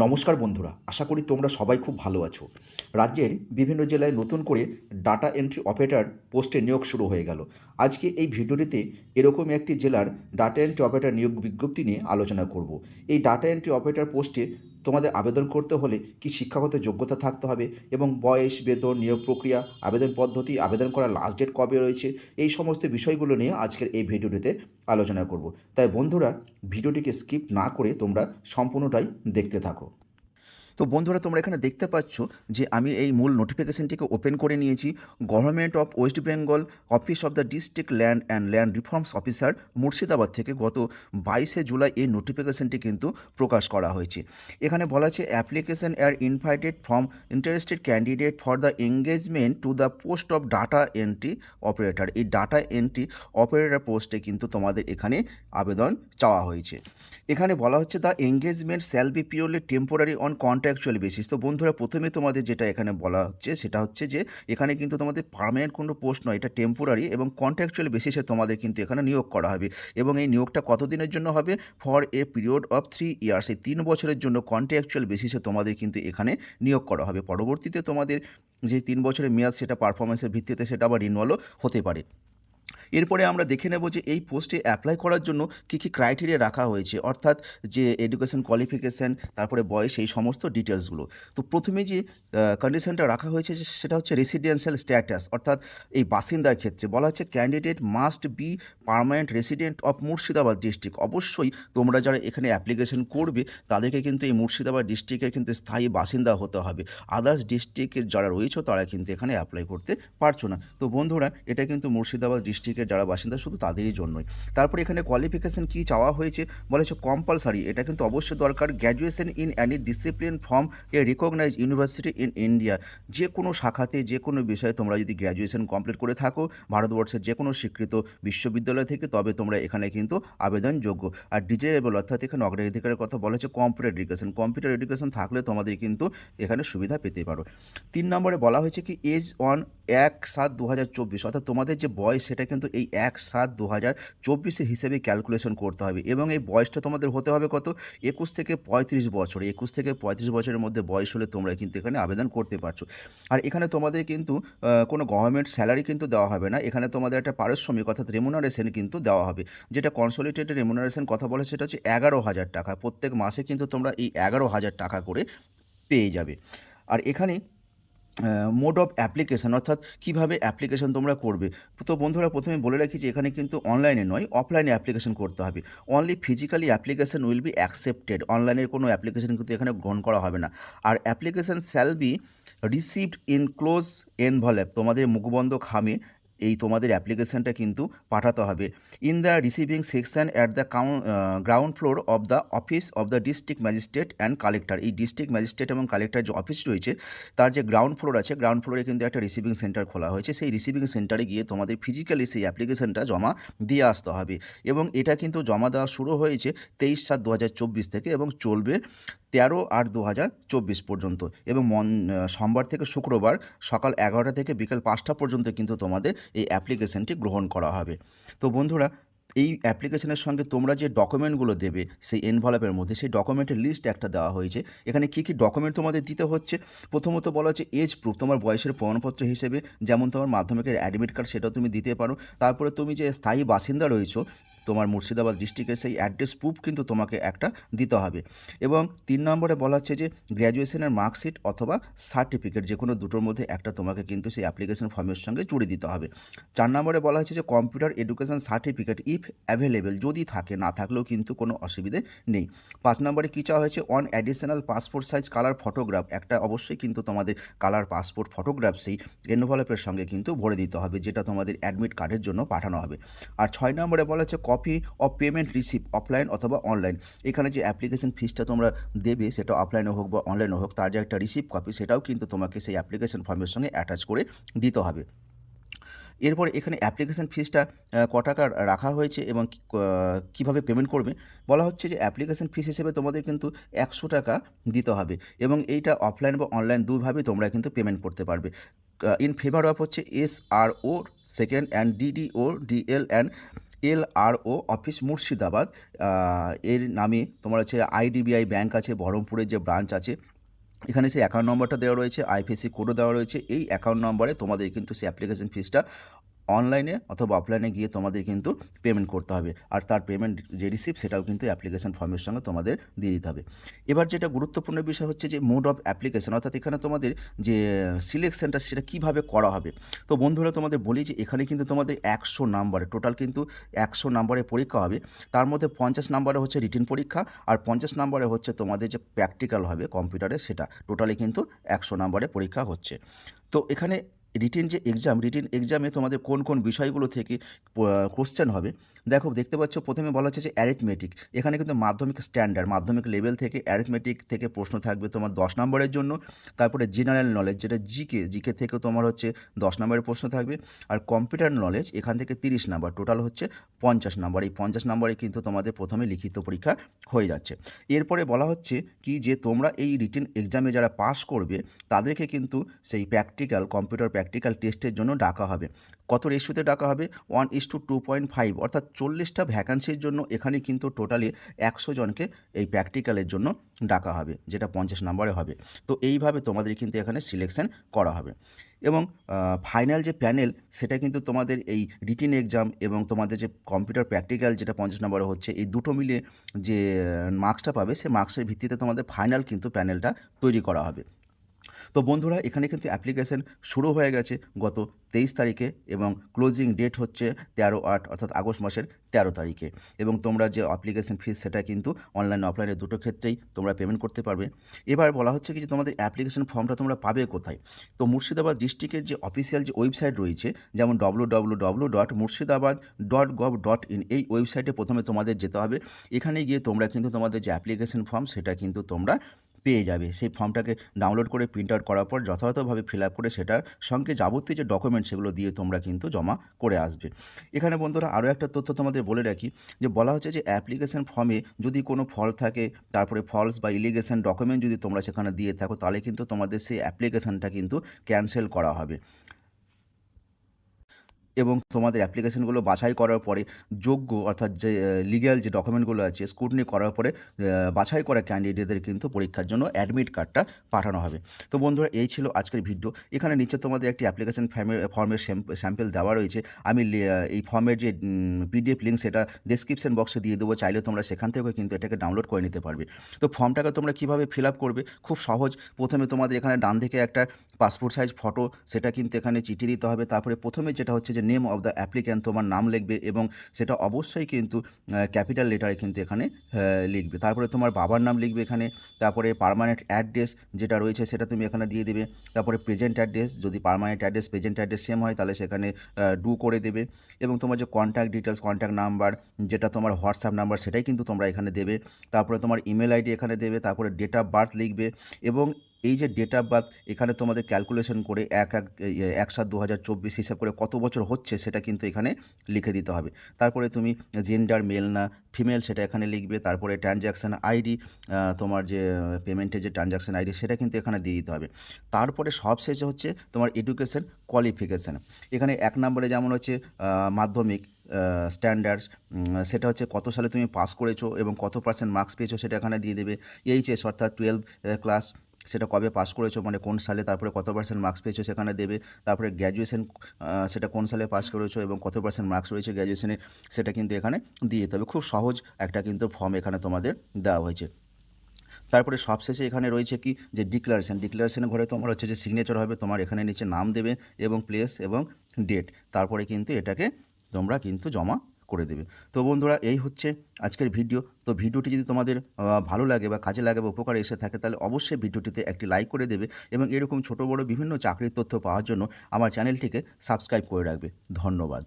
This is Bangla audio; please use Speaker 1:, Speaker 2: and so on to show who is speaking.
Speaker 1: নমস্কার বন্ধুরা, আশা করি তোমরা সবাই খুব ভালো আছো। রাজ্যের বিভিন্ন জেলায় নতুন করে ডাটা এন্ট্রি অপারেটর পোস্টে নিয়োগ শুরু হয়ে গেল। আজকে এই ভিডিওটিতে এরকম একটি জেলার ডাটা এন্ট্রি অপারেটর নিয়োগ বিজ্ঞপ্তি নিয়ে আলোচনা করব। এই ডাটা এন্ট্রি অপারেটর পোস্টে তোমাদের আবেদন করতে হলে কি শিক্ষাগত যোগ্যতা থাকতে হবে? এবং বয়স, বেতন, নিয়োগ প্রক্রিয়া, আবেদন পদ্ধতি, আবেদন করার লাস্ট ডেট কবে রয়েছে? এই সমস্ত বিষয়গুলো নিয়ে আজকের এই ভিডিওটিতে আলোচনা করব। তাই বন্ধুরা, ভিডিওটিকে স্কিপ না করে তোমরা সম্পূর্ণটাই দেখতে থাকো। তো বন্ধুরা, তোমরা এখানে দেখতে পাচ্ছ যে আমি এই মূল নোটিফিকেশনটিকে ওপেন করে নিয়েছি। Government of West Bengal office of the district land and land reforms officer Murshidabad থেকে গত বাইশে জুলাই এই নোটিফিকেশনটি কিন্তু প্রকাশ করা হয়েছে। এখানে বলা আছে application are invited from interested candidate for the engagement to the post of data entry operator এই ডাটা এন্ট্রি অপারেটর পোস্টে কিন্তু তোমাদের এখানে আবেদন চাওয়া হয়েছে। এখানে বলা হচ্ছে the engagement shall be purely temporary on contractual basis তো বন্ধুরা, প্রথমে তোমাদের যেটা এখানে বলা হচ্ছে, সেটা হচ্ছে যে, এখানে কিন্তু তোমাদের পার্মানেন্ট কোনো পোস্ট নয়, এটা টেম্পোরারি এবং কন্ট্রাকচুয়াল বেসিসে তোমাদের কিন্তু এখানে নিয়োগ করা হবে। এবং এই নিয়োগটা কতদিনের জন্য হবে? For a period of three years এই তিন বছরের জন্য কন্ট্রাকচুয়াল বেসিসে তোমাদের কিন্তু এখানে নিয়োগ করা হবে। পরবর্তীতে তোমাদের যে তিন বছরের মেয়াদ, সেটা পারফরমেন্সের ভিত্তিতে সেটা আবার রিনওয়ালও হতে পারে। এরপরে আমরা দেখে নেব যে এই পোস্টে অ্যাপ্লাই করার জন্য কী কী ক্রাইটেরিয়া রাখা হয়েছে, অর্থাৎ যে এডুকেশন কোয়ালিফিকেশান তারপরে বয়স, এই সমস্ত ডিটেলসগুলো তো প্রথমে যে কন্ডিশনটা রাখা হয়েছে সেটা হচ্ছে রেসিডেন্সিয়াল স্ট্যাটাস অর্থাৎ এই বাসিন্দার ক্ষেত্রে। বলা হচ্ছে candidate must be permanent resident of Murshidabad district অবশ্যই তোমরা যারা এখানে অ্যাপ্লিকেশন করবে, তাদেরকে কিন্তু এই মুর্শিদাবাদ ডিস্ট্রিক্টের কিন্তু স্থায়ী বাসিন্দা হতে হবে। আদার্স ডিস্ট্রিক্টের যারা রয়েছে, তারা কিন্তু এখানে অ্যাপ্লাই করতে পারছ না। তো বন্ধুরা, এটা কিন্তু মুর্শিদাবাদ ডিস্ট্রিক্টের যারা বাসিন্দা শুধু তাদেরই জন্যই। তারপর এখানে কোয়ালিফিকেশান কী চাওয়া হয়েছে বলা হচ্ছে কম্পালসারি এটা কিন্তু অবশ্যই দরকার। Graduation in any discipline from a recognise university in India যে কোনো শাখাতে, যে কোনো বিষয়ে তোমরা যদি গ্র্যাজুয়েশন কমপ্লিট করে থাকো, ভারতবর্ষের যে কোনো স্বীকৃত বিশ্ববিদ্যালয় থেকে, তবে তোমরা এখানে কিন্তু আবেদনযোগ্য। আর ডিজেবল অর্থাৎ এখানে অগ্রাধিকারের কথা বলা হচ্ছে কম্পিউটার এডুকেশন কম্পিউটার এডুকেশন থাকলে তোমাদের কিন্তু এখানে সুবিধা পেতে পারো। তিন নম্বরে বলা হয়েছে কি এজ অন এক সাত দু হাজার চব্বিশ, অর্থাৎ তোমাদের যে বয়স, সেটা কিন্তু এই এক সাত দু হাজার চব্বিশের হিসেবে ক্যালকুলেশন করতে হবে। এবং এই বয়সটা তোমাদের হতে হবে কত? একুশ থেকে পঁয়ত্রিশ বছর। একুশ থেকে পঁয়ত্রিশ বছরের মধ্যে বয়স হলে তোমরা কিন্তু এখানে আবেদন করতে পারছ। আর এখানে তোমাদের কিন্তু কোনো গভর্নমেন্ট স্যালারি কিন্তু দেওয়া হবে না। এখানে তোমাদের একটা পারিশ্রমিক, অর্থাৎ রেমুনারেশন কিন্তু দেওয়া হবে। যেটা কনসোলিটেটেড রেমুনারেশন কথা বলে, সেটা হচ্ছে এগারো হাজার টাকা। প্রত্যেক মাসে কিন্তু তোমরা এই এগারো হাজার টাকা করে পেয়ে যাবে। আর এখানে মোড অফ অ্যাপ্লিকেশান অর্থাৎ কীভাবে অ্যাপ্লিকেশান তোমরা করবে। তো বন্ধুরা, প্রথমে বলে রাখি যে এখানে কিন্তু অনলাইনে নয় অফলাইনে অ্যাপ্লিকেশান করতে হবে। Only physically application will be accepted অনলাইনের কোনো অ্যাপ্লিকেশান কিন্তু এখানে গ্রহণ করা হবে না। আর application shall be received in close envelope তোমাদের মুখবন্ধ খামে এই তোমাদের অ্যাপ্লিকেশনটা কিন্তু পাঠাতে হবে। In the receiving section at the ground floor of the office of the district magistrate and collector এই ডিস্ট্রিক্ট ম্যাজিস্ট্রেট এবং কালেক্টর যে অফিস রয়েছে, তার যে গ্রাউন্ড ফ্লোর আছে গ্রাউন্ড ফ্লোরে কিন্তু একটা রিসিভিং সেন্টার খোলা হয়েছে। সেই রিসিভিং সেন্টারে গিয়ে তোমাদের ফিজিক্যালি সেই অ্যাপ্লিকেশনটা জমা দিয়ে আসতে হবে এবং এটা কিন্তু জমা দেওয়া শুরু হয়েছে তেইশ সাত দু থেকে এবং চলবে তেরো আট দু পর্যন্ত এবং মন সোমবার থেকে শুক্রবার সকাল এগারোটা থেকে বিকাল পাঁচটা পর্যন্ত কিন্তু তোমাদের এই অ্যাপ্লিকেশানটি গ্রহণ করা হবে। তো বন্ধুরা, এই অ্যাপ্লিকেশনের সঙ্গে তোমরা যে ডকুমেন্টগুলো দেবে, সেই এনভলপের মধ্যে সেই ডকুমেন্টের লিস্ট একটা দেওয়া হয়েছে। এখানে কী কী ডকুমেন্ট তোমাদের দিতে হচ্ছে? প্রথমত বলা হচ্ছে এজ প্রুফ তোমার বয়সের প্রমাণপত্র হিসেবে, যেমন তোমার মাধ্যমিকের অ্যাডমিট কার্ড সেটাও তুমি দিতে পারো। তারপরে তুমি যে স্থায়ী বাসিন্দা রয়েছো তোমার মুর্শিদাবাদ ডিস্ট্রিক্টের সেই অ্যাড্রেস প্রুফ কিন্তু তোমাকে একটা দিতে হবে। এবং তিন নম্বরে বলা হচ্ছে যে গ্র্যাজুয়েশনের মার্কশিট অথবা সার্টিফিকেট যে কোনো দুটোর মধ্যে একটা তোমাকে কিন্তু সেই অ্যাপ্লিকেশন ফর্মের সঙ্গে জুড়ে দিতে হবে। চার নম্বরে বলা হচ্ছে যে computer education certificate if available যদি থাকে, না থাকলেও কিন্তু কোনো অসুবিধে নেই। পাঁচ নম্বরে কী চাওয়া হয়েছে? One additional passport size colour photograph একটা অবশ্যই কিন্তু তোমাদের কালার পাসপোর্ট ফটোগ্রাফ সেই এনভলপের সঙ্গে কিন্তু ভরে দিতে হবে, যেটা তোমাদের অ্যাডমিট কার্ডের জন্য পাঠানো হবে। আর ছয় নম্বরে বলা হচ্ছে copy of payment receive offline অথবা অনলাইন এখানে যে অ্যাপ্লিকেশন ফিসটা তোমরা দেবে, সেটা অফলাইনে হোক বা অনলাইনে হোক, তার যে একটা রিসিভ কপি সেটাও কিন্তু তোমাকে সেই অ্যাপ্লিকেশন ফর্মের সঙ্গে অ্যাটাচ করে দিতে হবে। এরপর এখানে অ্যাপ্লিকেশন ফিসটা ক টাকা রাখা হয়েছে এবং কীভাবে পেমেন্ট করবে? বলা হচ্ছে যে অ্যাপ্লিকেশন ফিস হিসেবে তোমাদের কিন্তু একশো টাকা দিতে হবে এবং এইটা অফলাইন বা অনলাইন দুইভাবে তোমরা কিন্তু পেমেন্ট করতে পারবে। ইন ফেভার অফ হচ্ছে S R O second and DD O DL and L R O office Murshidabad এর নামে তোমার হচ্ছে আইডিবিআই ব্যাংক আছে, বহরমপুরের যে ব্রাঞ্চ আছে, এখানে সেই অ্যাকাউন্ট নম্বরটা দেওয়া রয়েছে আইপিএসসি কোডও দেওয়া রয়েছে, এই অ্যাকাউন্ট নম্বরে তোমাদের কিন্তু সেই অ্যাপ্লিকেশন ফিসটা অনলাইনে অথবা অফলাইনে গিয়ে তোমাদের কিন্তু পেমেন্ট করতে হবে। আর তার পেমেন্ট যে রিসিপ্ট সেটাও কিন্তু অ্যাপ্লিকেশন ফর্মের সঙ্গে তোমাদের দিয়ে দিতে হবে। এবার যেটা গুরুত্বপূর্ণ বিষয় হচ্ছে যে মোড অফ অ্যাপ্লিকেশন অর্থাৎ এখানে তোমাদের যে সিলেকশনটা সেটা কীভাবে করা হবে। তো বন্ধুরা, তোমাদের বলি যে, এখানে কিন্তু তোমাদের একশো নাম্বারে টোটাল কিন্তু একশো নাম্বারে পরীক্ষা হবে। তার মধ্যে পঞ্চাশ নাম্বারে হচ্ছে রিটেন পরীক্ষা, আর পঞ্চাশ নাম্বারে হচ্ছে তোমাদের যে প্র্যাকটিক্যাল হবে কম্পিউটারে সেটা টোটালি কিন্তু একশো নাম্বারে পরীক্ষা হচ্ছে। তো এখানে রিটেন যে এক্সাম রিটেন এক্সামে তোমাদের কোন কোন বিষয়গুলো থেকে কোশ্চেন হবে। দেখো, দেখতে পাচ্ছ, প্রথমে বলা হচ্ছে যে অ্যারিথমেটিক এখানে কিন্তু মাধ্যমিক স্ট্যান্ডার্ড মাধ্যমিক লেভেল থেকে অ্যারিথমেটিক থেকে প্রশ্ন থাকবে তোমার দশ নম্বরের জন্য। তারপরে জেনারেল নলেজ যেটা জিকে জিকে থেকে তোমার হচ্ছে দশ নম্বরের প্রশ্ন থাকবে। আর কম্পিউটার নলেজ এখান থেকে তিরিশ নাম্বার টোটাল হচ্ছে পঞ্চাশ নাম্বার। এই পঞ্চাশ নাম্বারে কিন্তু তোমাদের প্রথমে লিখিত পরীক্ষা হয়ে যাচ্ছে। এরপরে বলা হচ্ছে কি যে তোমরা এই রিটেন এক্সামে যারা পাস করবে, তাদেরকে কিন্তু সেই প্র্যাকটিক্যাল কম্পিউটার প্র্যাকটিক্যাল টেস্টের জন্য ডাকা হবে। কত রেশিওতে ডাকা হবে? One is to two point five অর্থাৎ চল্লিশটা ভ্যাকান্সির জন্য এখানে কিন্তু টোটালি একশো জনকে এই প্র্যাকটিক্যালের জন্য ডাকা হবে, যেটা পঞ্চাশ নম্বরে হবে। তো এইভাবে তোমাদের কিন্তু এখানে সিলেকশন করা হবে। এবং ফাইনাল যে প্যানেল সেটা কিন্তু তোমাদের এই রিটিন এক্সাম এবং তোমাদের যে কম্পিউটার প্র্যাকটিক্যাল যেটা পঞ্চাশ নম্বরে হচ্ছে, এই দুটো মিলিয়ে যে মার্কসটা পাবে, সেই মার্কসের ভিত্তিতে তোমাদের ফাইনাল কিন্তু প্যানেলটা তৈরি করা হবে। তো বন্ধুরা, এখানে কিন্তু অ্যাপ্লিকেশন শুরু হয়ে গেছে গত তেইশ তারিখে এবং ক্লোজিং ডেট হচ্ছে তেরো আট, অর্থাৎ আগস্ট মাসের তেরো তারিখে। এবং তোমরা যে অ্যাপ্লিকেশন ফিস সেটা কিন্তু অনলাইন অফলাইনে দুটো ক্ষেত্রেই তোমরা পেমেন্ট করতে পারবে। এবার বলা হচ্ছে কি যে তোমাদের অ্যাপ্লিকেশন ফর্মটা তোমরা পাবে কোথায়? তো মুর্শিদাবাদ ডিস্ট্রিক্টের যে অফিসিয়াল যে ওয়েবসাইট রয়েছে, যেমন W W W dot Murshidabad dot gov dot in এই ওয়েবসাইটে প্রথমে তোমাদের যেতে হবে। এখানে গিয়ে তোমরা কিন্তু তোমাদের যে অ্যাপ্লিকেশন ফর্ম সেটা কিন্তু তোমরা পেয়ে যাবে। সেই ফর্মটাকে ডাউনলোড করে প্রিন্ট আউট করার পর যথাযথভাবে ফিল আপ করে সেটার সঙ্গে যাবতীয় যে ডকুমেন্ট সেগুলো দিয়ে তোমরা কিন্তু জমা করে আসবে। এখানে বন্ধুরা আরও একটা তথ্য তোমাদের বলে রাখি, যে বলা হচ্ছে যে অ্যাপ্লিকেশন ফর্মে যদি কোনো ফল থাকে, তারপরে ফলস বা ইলিগেশন ডকুমেন্ট যদি তোমরা সেখানে দিয়ে থাকো, তাহলে কিন্তু তোমাদের সেই অ্যাপ্লিকেশনটা কিন্তু ক্যান্সেল করা হবে। এবং তোমাদের অ্যাপ্লিকেশনগুলো বাছাই করার পরে যোগ্য অর্থাৎ যে লিগ্যাল যে ডকুমেন্টগুলো আছে স্কুটনি করার পরে বাছাই করা ক্যান্ডিডেটদের কিন্তু পরীক্ষার জন্য অ্যাডমিট কার্ডটা পাঠানো হবে। তো বন্ধুরা, এই ছিল আজকের ভিডিও এখানে নিচে তোমাদের একটি অ্যাপ্লিকেশন ফর্মের স্যাম্পেল দেওয়া রয়েছে। আমি এই ফর্মের যে পিডিএফ লিঙ্ক সেটা ডিসক্রিপশন বক্সে দিয়ে দেবো। চাইলে তোমরা সেখান থেকেও কিন্তু এটাকে ডাউনলোড করে নিতে পারবে। তো ফর্মটাকে তোমরা কীভাবে ফিল আপ করবে? খুব সহজ। প্রথমে তোমাদের এখানে ডান দিকে একটা পাসপোর্ট সাইজ ফটো সেটা কিন্তু এখানে চিঠি দিতে হবে। তারপরে প্রথমে যেটা হচ্ছে যে নেম অফ দ্য অ্যাপ্লিক্যান্ট তোমার নাম লিখবে এবং সেটা অবশ্যই কিন্তু ক্যাপিটাল লেটারে কিন্তু এখানে লিখবে। তারপরে তোমার বাবার নাম লিখবে এখানে, তারপরে পারমানেন্ট অ্যাড্রেস যেটা রয়েছে সেটা তুমি এখানে দিয়ে দেবে, তারপরে প্রেজেন্ট অ্যাড্রেস যদি permanent address present address same হয়, তাহলে সেখানে ডু করে দেবে এবং তোমার যে কন্ট্যাক্ট ডিটেলস কন্ট্যাক্ট নাম্বার যেটা তোমার হোয়াটসঅ্যাপ নাম্বার সেটাই কিন্তু তোমরা এখানে দেবে। তারপরে তোমার ইমেল আইডি এখানে দেবে, তারপরে ডেট অফ বার্থ লিখবে এবং এই যে ডেট অফ বার্থ এখানে তোমাদের ক্যালকুলেশন করে এক এক এক সাত দু হাজার চব্বিশ হিসাব করে কত বছর হচ্ছে সেটা কিন্তু এখানে লিখে দিতে হবে। তারপরে তুমি জেন্ডার মেল না ফিমেল সেটা এখানে লিখবে। তারপরে ট্রানজ্যাকশান আইডি তোমার যে পেমেন্টের যে ট্রানজ্যাকশান আইডি সেটা কিন্তু এখানে দিয়ে দিতে হবে। তারপরে সবশেষে হচ্ছে তোমার এডুকেশন কোয়ালিফিকেশান এখানে এক নম্বরে যেমন হচ্ছে মাধ্যমিক স্ট্যান্ডার্ডস সেটা হচ্ছে কত সালে তুমি পাস করেছ এবং কত পার্সেন্ট মার্কস পেয়েছ সেটা এখানে দিয়ে দেবে। এইচএস অর্থাৎ টুয়েলভ ক্লাস সেটা কবে পাস করেছ মানে কোন সালে, তারপরে কত পার্সেন্ট মার্কস পেয়েছ সেখানে দেবে, তারপরে গ্র্যাজুয়েশন সেটা কোন সালে পাস করেছ এবং কত পার্সেন্ট মার্কস রয়েছে গ্র্যাজুয়েশনে সেটা কিন্তু এখানে দিয়ে দিতে হবে। খুব সহজ একটা কিন্তু ফর্ম এখানে তোমাদের দেওয়া হয়েছে। তারপরে সবশেষে এখানে রয়েছে কি? যে ডিক্লারেশন ডিক্লারেশনের ঘরে তোমার হচ্ছে যে সিগনেচার হবে, তোমার এখানে নিচে নাম দেবে এবং প্লেস এবং ডেট তারপরে কিন্তু এটাকে তোমরা কিন্তু জমা করে দেবে। তো বন্ধুরা, এই হচ্ছে আজকের ভিডিও। তো ভিডিওটি যদি তোমাদের ভালো লাগে বা কাজে লাগে বা উপকারে এসে থাকে, তাহলে অবশ্যই ভিডিওটিতে একটি লাইক করে দেবে এবং এরকম ছোট বড় বিভিন্ন চাকরির তথ্য পাওয়ার জন্য আমার চ্যানেলটিকে সাবস্ক্রাইব করে রাখবে। ধন্যবাদ।